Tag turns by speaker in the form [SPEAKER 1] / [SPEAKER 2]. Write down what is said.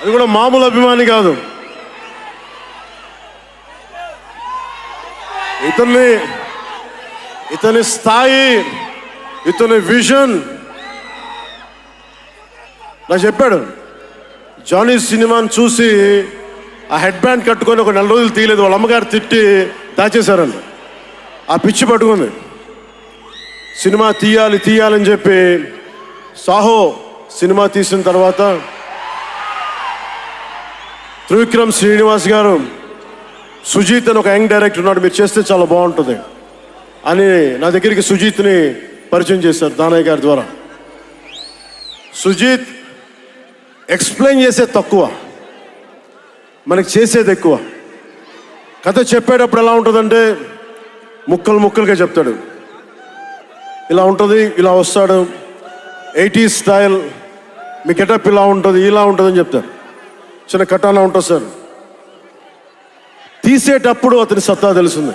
[SPEAKER 1] అది కూడా మామూలు అభిమాని కాదు. ఇతన్ని ఇతని స్థాయి ఇతని విజన్. నాకు చెప్పాడు జానీ సినిమాని చూసి ఆ హెడ్ బ్యాండ్ కట్టుకొని ఒక నెల రోజులు తీయలేదు వాళ్ళ అమ్మగారు తిట్టి దాచేశారండి ఆ పిచ్చి పట్టుకుంది. సినిమా తీయాలి తీయాలని చెప్పి సాహో సినిమా తీసిన తర్వాత త్రివిక్రమ్ శ్రీనివాస్ గారు సుజీత్ అని ఒక యంగ్ డైరెక్టర్ ఉన్నాడు మీరు చేస్తే చాలా బాగుంటుంది అని నా దగ్గరికి సుజీత్ని పరిచయం చేశారు దానయ్య గారి ద్వారా. సుజీత్ ఎక్స్ప్లెయిన్ చేసే తక్కువ మనకి చేసేది ఎక్కువ. కథ చెప్పేటప్పుడు ఎలా ఉంటుందంటే ముక్కలు ముక్కలుగా చెప్తాడు. ఇలా ఉంటుంది ఇలా వస్తాడు ఎయిటీ స్టైల్ మీ గెటప్ ఇలా ఉంటుంది ఇలా ఉంటుందని చెప్తారు. చిన్న కటానా ఉంటుంది సార్. తీసేటప్పుడు అతని సత్తా తెలుస్తుంది